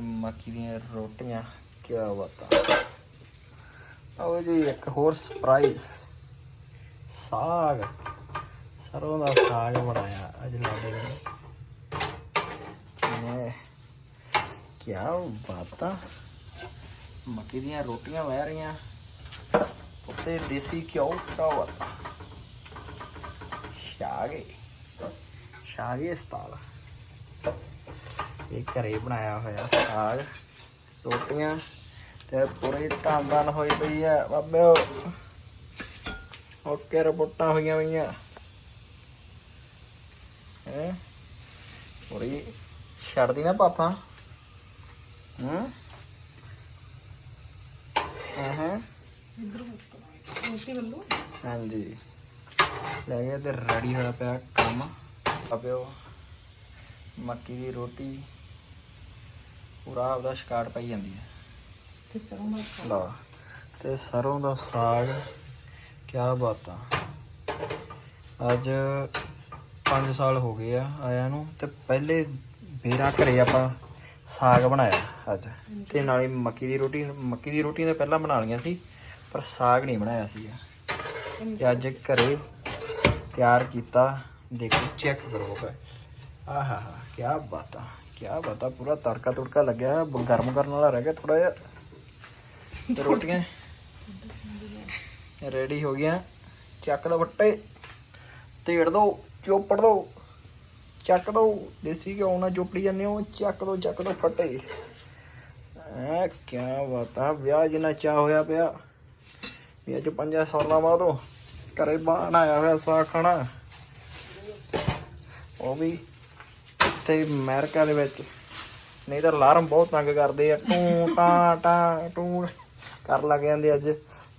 ਮੱਕੀ ਦੀਆਂ ਰੋਟੀਆਂ ਕੀ ਬਾਤਾਂ। ਆਓ ਜੀ, ਇੱਕ ਹੋਰ ਸਰਪ੍ਰਾਈਜ਼ ਸਾਗ। ਸਰੋਂ ਦਾ ਸਾਗ ਬਣਾਇਆ ਅੱਜ ਲਾਡੇ ਨੇ। ਕੀ ਬਾਤਾਂ। ਮੱਕੀ ਦੀਆਂ ਰੋਟੀਆਂ ਵਹਿ ਰਹੀਆਂ। ਉੱਤੇ ਦੇਸੀ ਘਿਓ, ਕਿਆ ਬਾਤਾਂ। ਸ਼ਾਗੇ ਸ਼ਾਗੇ ਸਟਾਲ ਇਹ ਘਰੇ ਬਣਾਇਆ ਹੋਇਆ ਸਾਗ, ਰੋਟੀਆਂ ਤੇ ਪੂਰੀ ਧੰਨ ਧੰਨ ਹੋਈ ਪਈ ਆ। ਬਾਬੇ, ਓਕੇ, ਰਿਪੋਰਟਾਂ ਹੋਈਆਂ ਪਈਆਂ। ਹੈ? ਪੂਰੀ ਛੱਡਦੀ ਨਾ ਪਾਪਾ। ਹੂੰ? ਹਾਂ ਹਾਂਜੀ। ਲੈ ਗਿਆ ਤੇ ਰੈਡੀ ਹੋਇਆ ਪਿਆ ਕੰਮ। ਆਪਿਓ ਮੱਕੀ ਦੀ ਰੋਟੀ। ਪੂਰਾ ਆਪਦਾ ਸ਼ਿਕਾਰ ਪਾਈ ਜਾਂਦੀ ਹੈ। ਲਾ ਤੇ ਸਰੋਂ ਦਾ ਸਾਗ ਕੀ ਬਾਤਾਂ ਅੱਜ 5 ਸਾਲ ਹੋ ਗਏ ਆ ਆਇਆ ਨੂੰ ਤੇ ਪਹਿਲੇ ਮੇਰਾ ਘਰੇ ਆਪਾਂ ਸਾਗ ਬਣਾਇਆ ਅੱਜ। ਤੇ ਨਾਲੇ ਮੱਕੀ ਦੀ ਰੋਟੀ ਮੱਕੀ ਦੀ ਰੋਟੀ ਤਾਂ ਪਹਿਲਾਂ ਬਣਾ ਲਈਆਂ ਸੀ ਪਰ ਸਾਗ ਨਹੀਂ ਬਣਾਇਆ ਸੀਗਾ। ਤੇ ਅੱਜ ਘਰੇ ਤਿਆਰ ਕੀਤਾ ਦੇਖੋ ਚੈੱਕ ਕਰੋ। ਆਹਾ ਕੀ ਬਾਤਾਂ ਕੀ ਬਾਤਾਂ ਪੂਰਾ ਤੜਕਾ ਤੁੜਕਾ ਲੱਗਿਆ ਹੋਇਆ, ਗਰਮ ਕਰਨ ਵਾਲਾ ਰਹਿ ਗਿਆ ਥੋੜਾ ਜਿਹਾ। ਰੋਟੀਆਂ ਰੈਡੀ ਹੋ ਗਈਆਂ। ਚੱਕ ਦੋ ਵੱਟੇ ਤੇੜ ਦੋ ਚੋਪੜ ਦੋ ਚੱਕ ਦੋ। ਦੇਸੀ ਘਿਓ ਨਾਲ ਚੋਪੜੀ ਜਾਂਦੇ ਹੋ ਚੱਕ ਦੋ ਚੱਕ ਦੋ ਫੱਟੇ। ਐ ਕੀ ਬਾਤਾਂ ਵਿਆਹ ਜਿੰਨਾ ਚਾਹ ਹੋਇਆ ਪਿਆ। ਵਿਆਹ 'ਚ ਪੰਜਾਂ ਸਾਲਾਂ ਬਾਅਦ ਘਰੇ ਬਾਣ ਆਇਆ ਹੋਇਆ ਸਾਗ ਖਾਣਾ। ਉਹ ਵੀ ਇੱਥੇ ਅਮਰੀਕਾ ਦੇ ਵਿੱਚ। ਨਹੀਂ ਤਾਂ ਅਲਾਰਮ ਬਹੁਤ ਤੰਗ ਕਰਦੇ ਆ। ਟੂ, ਟਾ ਟਾ, ਟੂ ਕਰ ਲੱਗ ਜਾਂਦੇ ਅੱਜ।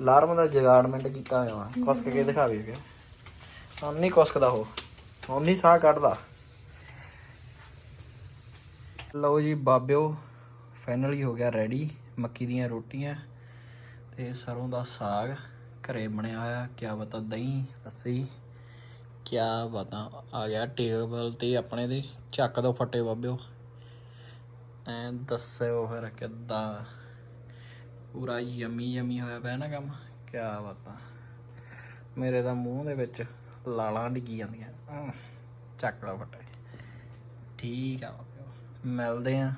ਅਲਾਰਮ ਦਾ ਜਗਾੜਮੈਂਟ ਕੀਤਾ ਹੋਇਆ ਵਾ। ਕੁਸਕ ਕੇ ਦਿਖਾਵੇ ਕਿ ਹੁਣ ਨਹੀਂ ਕੁਸਕਦਾ ਉਹ। ਹੁਣ ਨਹੀਂ ਸਾਹ ਕੱਢਦਾ। ਲਓ ਜੀ ਬਾਬਿਓ ਫਾਈਨਲੀ ਹੋ ਗਿਆ ਰੈਡੀ ਮੱਕੀ ਦੀਆਂ ਰੋਟੀਆਂ ਤੇ ਸਰੋਂ ਦਾ ਸਾਗ ਘਰੇ ਬਣਿਆ ਹੋਇਆ। ਕਿਆ ਬਤਾ ਦਹੀਂ, ਲੱਸੀ। ਕਿਆ ਬਾਤਾਂ ਆ ਗਿਆ ਟੇਬਲ ਤੇ ਆਪਣੇ ਦੇ, ਚੱਕ ਦੋ ਫੱਟੇ ਬਾਬਿਓ। ਐ ਦੱਸਿਓ ਫਿਰ ਕਿੱਦਾਂ? ਪੂਰਾ ਯਮੀ ਯਮੀ ਹੋਇਆ ਪਿਆ ਨਾ ਕੰਮ, ਕਿਆ ਬਾਤਾਂ। ਮੇਰੇ ਤਾਂ ਮੂੰਹ ਦੇ ਵਿੱਚ ਲਾਲਾਂ ਡਿੱਗੀ ਜਾਂਦੀਆਂ। ਚੱਕ ਲਓ ਫੱਟੇ। ਠੀਕ ਆ ਬਾਬਿਓ, ਮਿਲਦੇ ਆ।